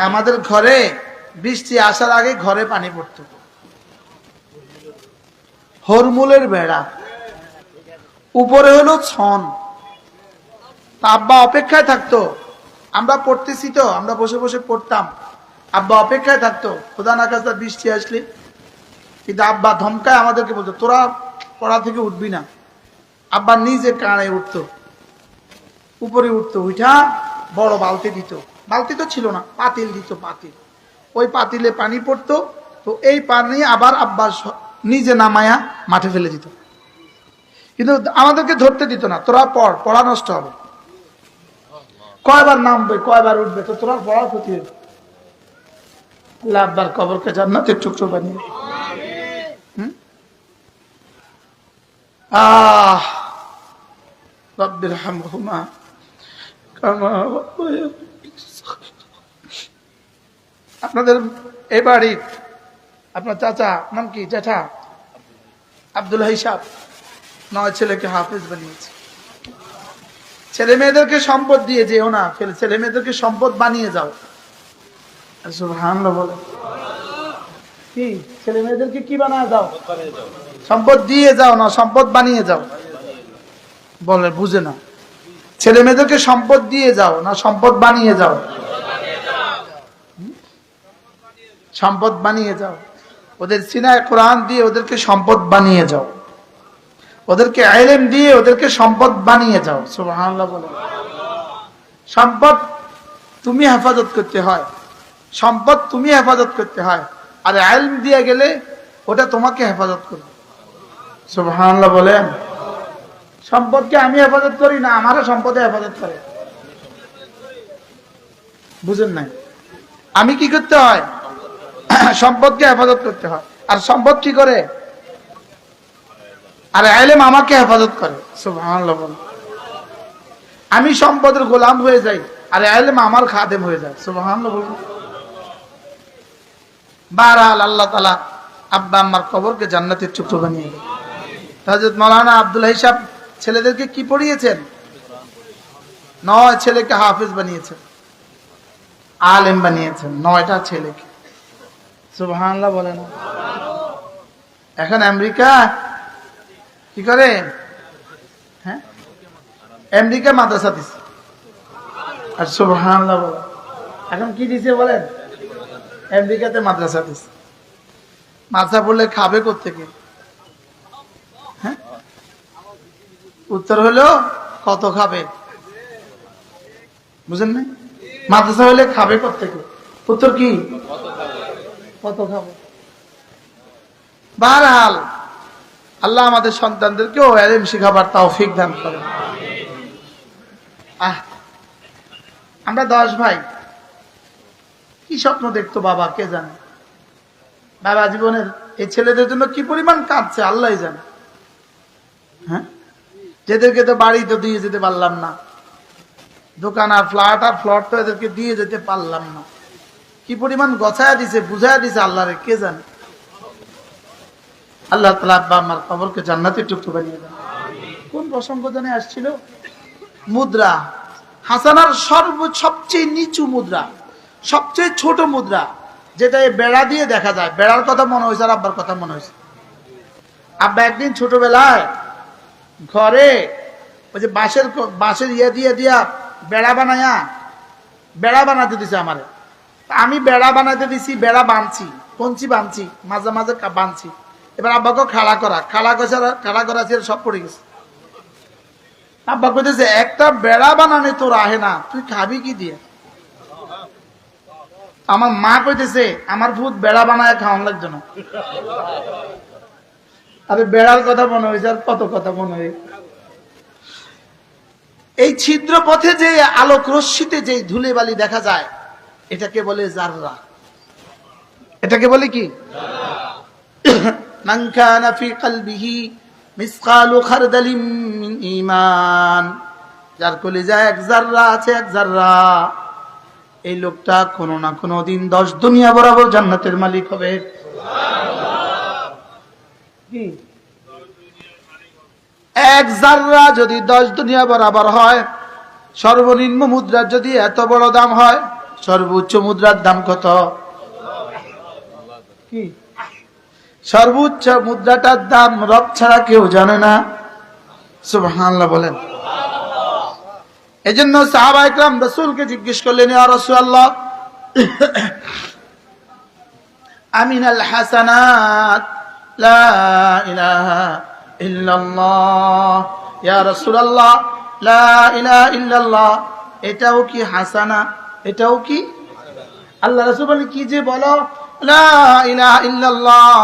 আমাদের ঘরে বৃষ্টি আসার আগে ঘরে পানি পড়তো। হরমুলের বেড়া। উপরে হলো ছন। আব্বা অপেক্ষায় থাকতো। আমরা পড়তেছি তো, আমরা বসে বসে পড়তাম। আব্বা অপেক্ষায় থাকতো প্রধান আকাশটা বৃষ্টি আসলে। কিন্তু আব্বা ধমকায় আমাদেরকে বলতো, তোরা পড়া থেকে উঠবি না। আব্বা নিজে কাঁড়ে উঠতো। উপরে উঠতো, উঠা বড় বালতি দিত। বালতি তো ছিল না, পাতিল দিত পাতিল। ওই পাতিলে পানি পড়তো, তো এই পানি আবার আব্বা স- নিজে নামায়া মাঠে ফেলে দিত। কিন্তু আমাদেরকে ধরতে দিত না, তোরা পড়, পড়া নষ্ট হবে। কয়বার নামবে, কয়বার উঠবে, তো তোরা পড়ার ক্ষতি হবে। আল্লাহ আব্বার কবরকে জান্নাতের টুকরো বানিয়ে আহ রব্বির হামহুমা কামা আপনাদের এই বাড়ির আপনার চাচা, নাম কি? জ্যাঠা? আব্দুল হিসাব। নয় ছেলেকে হাফেজ বানিয়েছে। ছেলে মেয়েদেরকে সম্পদ দিয়ে যেও না ছেলে মেয়েদেরকে সম্পদ বানিয়ে যাও। বলে। কি? ছেলে মেয়েদেরকে কি বানায় দাও সম্পদ দিয়ে যাও না, সম্পদ বানিয়ে যাও। বলে, বুঝে না। ছেলে মেয়েদেরকে সম্পদ দিয়ে যাও, না সম্পদ বানিয়ে যাও। সম্পদ বানিয়ে যাও। ওদের সিনায় কোরআন দিয়ে ওদেরকে সম্পদ বানিয়ে যাও। ওদেরকে আইলেম দিয়ে ওদেরকে সম্পদ বানিয়ে যাও। সুবহানাল্লাহ বলে। সম্পদ তুমি হেফাজত করতে হয়। সম্পদ তুমি হেফাজত করতে হয়। আর আইলম দিয়ে গেলে ওটা তোমাকে হেফাজত করবে। সুবহানাল্লাহ বলেন। সম্পদকে আমি হেফাজত করি না, আমারও সম্পদে হেফাজত করে। বুঝেন নাই? আমি কি করতে হয়? সম্পদকে হেফাজত করতে হয়। আর সম্পদ কি করে? আর আইলেম আমাকে হেফাজত করে। আমি সম্পদের গোলাম হয়ে যাই, আর আইলেম আমার খাদেম হয়ে যায়। বলেন। বারাল আল্লাহ তালা আব্বা আম্মার কবরকে জান্নাতের টুকরো বানিয়ে দেয়। মৌলানা আব্দুল হিসাব ছেলেদেরকে কি পড়িয়েছেন? নয় ছেলেকে হাফিজ বানিয়েছেন। আলেম বানিয়েছেন। নয়টা ছেলেকে। সুবহানাল্লাহ বলে না এখন আমেরিকা কি করে? হ্যাঁ? আমেরিকা মাদ্রাসা দিছে। আর সুবহানাল্লাহ বলে এখন কি দিছে বলেন? আমেরিকাতে মাদ্রাসা দিছে। মাদ্রাসা পড়লে খাবে কোথেকে উত্তর হলো, কত খাবে? বুঝেন না মাদ্রাসা হলে খাবে কোথেকে উত্তর কি? কত খাবে? বারহাল, আল্লাহ আমাদের সন্তানদেরকেও এলেম শিখাবার তৌফিক দান করেন। আহ, আমরা দশ ভাই। কি স্বপ্ন দেখতো বাবা, কে জানে? বাবা জীবনের এই ছেলেদের জন্য কি পরিমাণ কাঁদছে আল্লাহ জানে। হ্যাঁ? যেদেরকে তো বাড়ি তো দিয়ে যেতে পারলাম না। দোকান আর ফ্ল্যাট আর ফ্লট তো এদেরকে দিয়ে যেতে পারলাম না। কি পরিমাণ গছায়া দিছে, বুঝায়া দিছে আল্লাহরে, কে জানে? আল্লাহ তালা আব্বা আমার কবরকে জান্নাতের টুকটু বানিয়ে দেন। কোন প্রসঙ্গ জানে আসছিল? মুদ্রা। হাসানার সর্ব সবচেয়ে নিচু মুদ্রা, সবচেয়ে ছোট মুদ্রা, যেটা এই বেড়া দিয়ে দেখা যায়। বেড়ার কথা মনে হয়েছে আর আব্বার কথা মনে হয়েছে। আব্বা একদিন ছোটবেলায় ঘরে, ওই যে বাঁশের বাঁশের ইয়ে দিয়ে দিয়া বেড়া বানায়া, বেড়া বানাতে দিছে আমারে। আমি বেড়া বানাতে দিছি, বেড়া বানছি, কঞ্চি বানছি, মাঝে মাঝে বানছি। এবার আব্বাকে খাড়া করা খাড়া করা খাড়া করা ছিল সব পড়ে গেছে। আব্বা কইতেছে, একটা বেড়া বানানে তোর আহে না, তুই খাবি কি দিয়ে? আমার মা কইতেছে, আমার ভূত বেড়া বানায় খাওয়ান লাগছে না। আরে বেড়ার কথা মনে হয়েছে, আর কত কথা মনে হয়? এই ছিদ্র পথে যে আলোক রশ্মিতে যে ধুলে বালি দেখা যায়, এটাকে বলে জাররা। এটাকে বলে কি? যার কলিজায় এক জাররা আছে, এক জাররা। এই লোকটা কোনো না কোনো দিন দশ দুনিয়া বরাবর জান্নাতের মালিক হবে। এক জাররা যদি দশ দুনিয়া বরাবর হয় সর্বনিম্ন মুদ্রার যদি এত বড় দাম হয় সর্বোচ্চ মুদ্রার দাম কত? কি? সর্বোচ্চ মুদ্রাটার দাম রব ছাড়া কেউ জানে না। সুবহানাল্লাহ বলেন। এজন্য সাহাবা ইকরাম রাসূলকে জিজ্ঞেস করলেন ইয়া রাসূলুল্লাহ আমিনাল হাসানাত লা ইলাহা ইল্লাল্লাহ। ইয়া রাসূলুল্লাহ, লা ইলাহা ইল্লাল্লাহ। এটাও কি হাসানা? এটাও কি? আল্লাহ রাসূল বলেন কি যে বলো? লা ইল্লাল্লাহ।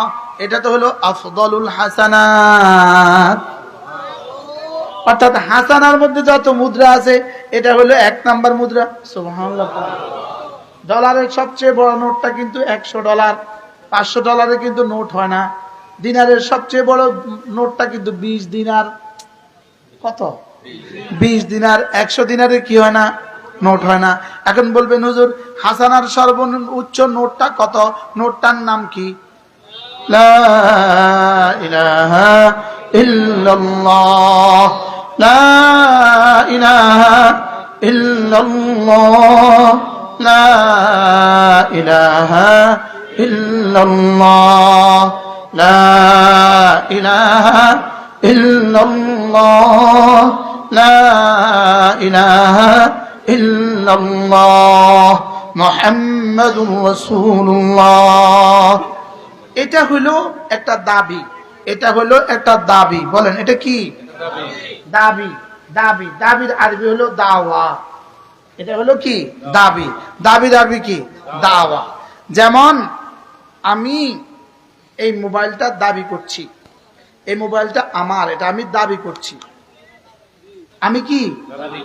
এটা তো হলো আফদলুল হাসানাত। অর্থাৎ হাসানার মধ্যে যত মুদ্রা আছে, এটা হলো এক নাম্বার মুদ্রা। ডলারের সবচেয়ে বড় নোটটা কিন্তু একশো ডলার। পাঁচশো ডলারে কিন্তু নোট হয় না। দিনারের সবচেয়ে বড় নোটটা কিন্তু বিশ দিনার কত? বিশ দিনার একশো দিনারে কি হয় না? নোট হয় না। এখন বলবেন, হুজুর, হাসানার সর্বোচ্চ নোটটা কত? নোটটার নাম কি? লা লা ইলাহা ইল্লাল্লাহ, লা ইলাহা ইল্লাল্লাহ লা ইলাহা ইল্লাল্লাহ মুহাম্মাদুর রাসূলুল্লাহ। এটা হলো একটা দাবি, এটা হলো একটা দাবি। বলেন, এটা কি? দাবি। দাবি। দাবির আরবি হলো দাওয়া। এটা হলো কি? দাবি। দাবি দাবি কি? দাওয়া। যেমন আমি এই মোবাইলটা দাবি করছি। এই মোবাইলটা আমার, এটা আমি দাবি করছি। আমি কি?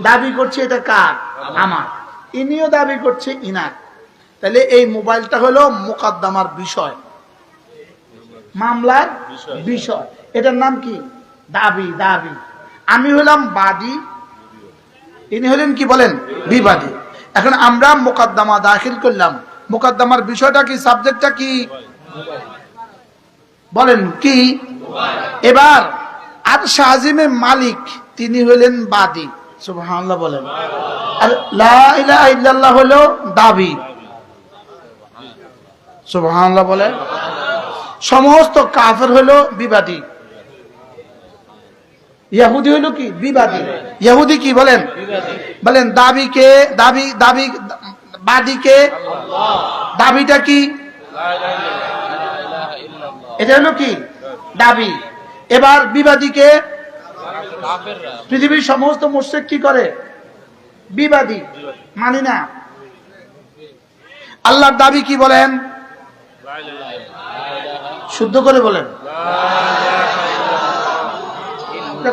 দাবি করছি এটা কার? আমার। ইনিও দাবি করছে ইনার। তাহলে এই মোবাইলটা হলো মোকদ্দমার বিষয়। মামলার বিষয়। এটার নাম কি? দাবি দাবি। আমি হলাম বাদী। ইনি হলেন কি বলেন? বিবাদী। এখন আমরা মোকদ্দমা দাখিল করলাম। মোকদ্দমার বিষয়টা কি? সাবজেক্টটা কি? বলেন কি? এবার আর শাহজিমের মালিক তিনি হলেন বাদী। বলেন। আর লা ইলাহা হলো দাবি। সুবহানাল্লাহ বলেন। সমস্ত কাফের হলো বিবাদী। ইয়াহুদি হলো কি? বিবাদী। ইহুদি কি বলেন? বলেন দাবিকে দাবি দাবি বাদীকে দাবিটা কি? এটা হলো কি? দাবি। এবার বিবাদীকে পৃথিবীর সমস্ত মুশ্রিক কি করে? বিবাদী। মানি না। আল্লাহর দাবি কি বলেন? শুদ্ধ করে বলেন।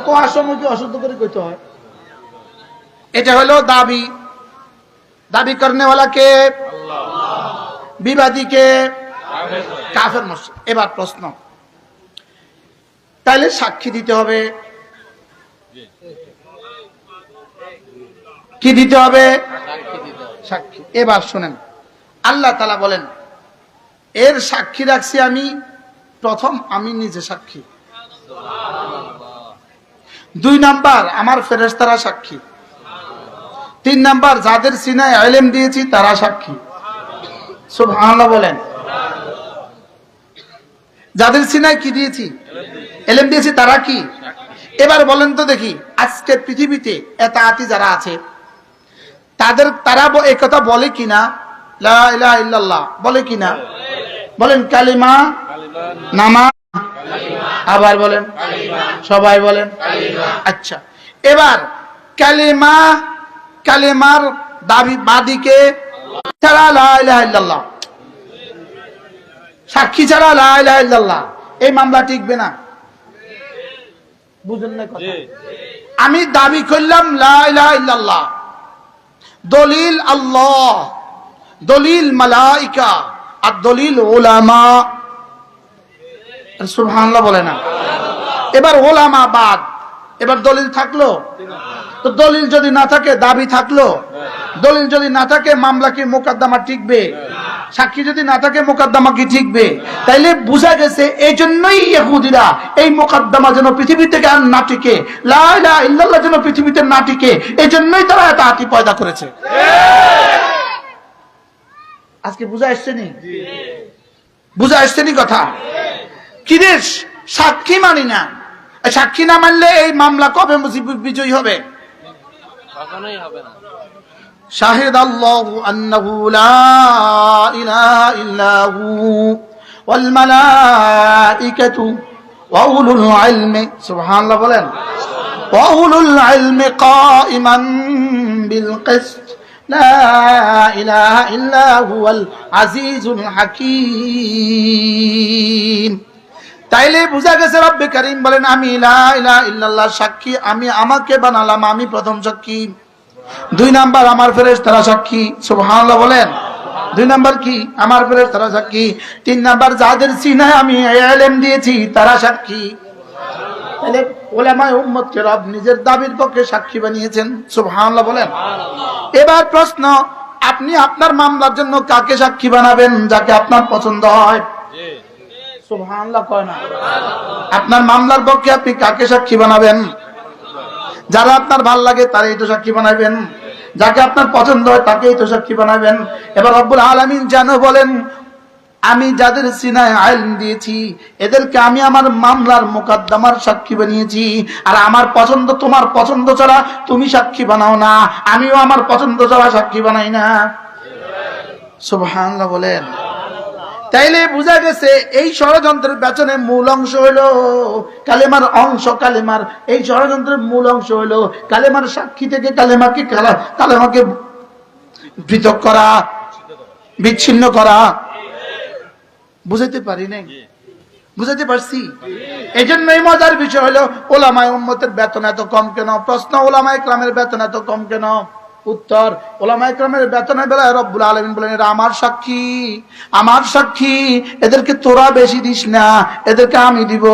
কোয়ার সময় কি অশুদ্ধ করে কইতে হয়? এটা হলো দাবি। দাবি করনেওয়ালা কে বিবাদী কে কাফের মুশরিক এবার প্রশ্ন। তাইলে সাক্ষী দিতে হবে। কি দিতে হবে? সাক্ষী। এবার শুনেন। আল্লাহ তালা বলেন, এর সাক্ষী রাখছি আমি, প্রথম আমি নিজে সাক্ষী। দুই নাম্বার, আমার ফেরেস্তারা সাক্ষী। তিন নাম্বার, যাদের সিনায় আলেম দিয়েছি, তারা সাক্ষী। সুবহানাল্লাহ বলেন। যাদের সিনায় কি দিয়েছি? এলেম দিয়েছি তারা কি? এবার বলেন তো দেখি, আজকে পৃথিবীতে এতাতি যারা আছে, তাদের তারা ব- এ কথা বলে কিনা? ইল্লাল্লাহ, বলে কিনা? বলেন, কালিমা, নামা, আবার বলেন, সবাই বলেন আচ্ছা এবার কালিমা, কালিমার দাবি বাদীকে, ছাড়া ইল্লাল্লাহ। সাক্ষী ছাড়া লা এই মামলা টিকবে না। বুঝেন না কথা? আমি দাবি করলাম লা দলিল আল্লাহ দলিল মালাইকা আর দলিল ওলামা সুবহানাল্লাহ বলে না। এবার ওলামা বাদ। এবার দলিল থাকল? তো দলিল যদি না থাকে দাবি থাকল? দলিল যদি না থাকে মামলা কি মোকদ্দমা টিকবে? সাক্ষী যদি না থাকে, মোকদ্দমা কি টিকবে তাইলে বোঝা গেছে এই জন্যই ইহুদিরা এই মোকদ্দমা যেন পৃথিবী থেকে আর না টিকে, লা ইল্লাল্লাহ যেন পৃথিবীতে না টিকে এই জন্যই তারা এত আতি পয়দা করেছে। আজকে বুঝা আসছে নি? বুঝা আসছে নি কথা? কি রে সাক্ষী মানি না? সাক্ষী না মানলে এই মামলা কবে বিজয়ী হবে? লা ইলাহা ইল্লা হু ওয়াল মালাইকাতু ওয়া উলুল ইলমি সুবহানাল্লাহ বলেন, ওয়া উলুল ইলমি কাইমান বিল কিসত, লা ইলাহা ইল্লা হুয়াল আজিজুল হাকীম। তাইলে বুঝা গেছে রব্বে করিম বলেন, আমি লা ইলাহা ইল্লাল্লাহ সাক্ষী, আমি আমাকে বানালাম, আমি প্রথম সাক্ষী। দুই নাম্বার আমার ফেরেস তারা সাক্ষী সুবহানাল্লাহ বলেন। দুই নাম্বার কি? আমার ফেরেস তারা সাক্ষী। তিন নাম্বার যাদের সিনায় আমি দিয়েছি তারা সাক্ষী। তাহলে ওলামায় উম্মতকে রব নিজের দাবির পক্ষে সাক্ষী বানিয়েছেন সুবহানাল্লাহ বলেন। এবার প্রশ্ন আপনি আপনার মামলার জন্য কাকে সাক্ষী বানাবেন যাকে আপনার পছন্দ হয়? সুবহানাল্লাহ কয় না। আপনার মামলার পক্ষে আপনি কাকে সাক্ষী বানাবেন? যারা আপনার ভালো লাগে, তারাই তো সাক্ষী বানাবেন যাকে আপনার পছন্দ হয়, তাকেই তো সাক্ষী বানাবেন এবার রব্বুল আলামিন যেন বলেন, আমি যাদের সিনায় আইন দিয়েছি, এদেরকে আমি আমার মামলার মোকদ্দমার সাক্ষী বানিয়েছি। আর আমার পছন্দ, তোমার পছন্দ ছাড়া তুমি সাক্ষী বানাও না। আমিও আমার পছন্দ ছাড়া সাক্ষী বানাই না। সুবহানাল্লাহ বলেন। তাইলে বোঝা গেছে এই ষড়যন্ত্রের পেছনে মূল অংশ হইল কালেমার অংশ, কালেমার, এই ষড়যন্ত্রের মূল অংশ হইল কালেমার সাক্ষী থেকে কালেমাকে কালা- কালেমাকে পৃথক করা, বিচ্ছিন্ন করা। বুঝাইতে পারি নাই? বুঝাইতে পারছি? এই জন্যই মজার বিষয় হলো ওলামায় উম্মতের বেতন এত কম কেন? প্রশ্ন ওলামায় ক্রামের বেতন এত কম কেন? উত্তর। ওলামাইকরামের বেতনের বেলায় রব্বুল আলমিন বলেন, এরা আমার সাক্ষী আমার সাক্ষী। এদেরকে তোরা বেশি দিস না, এদেরকে আমি দিব।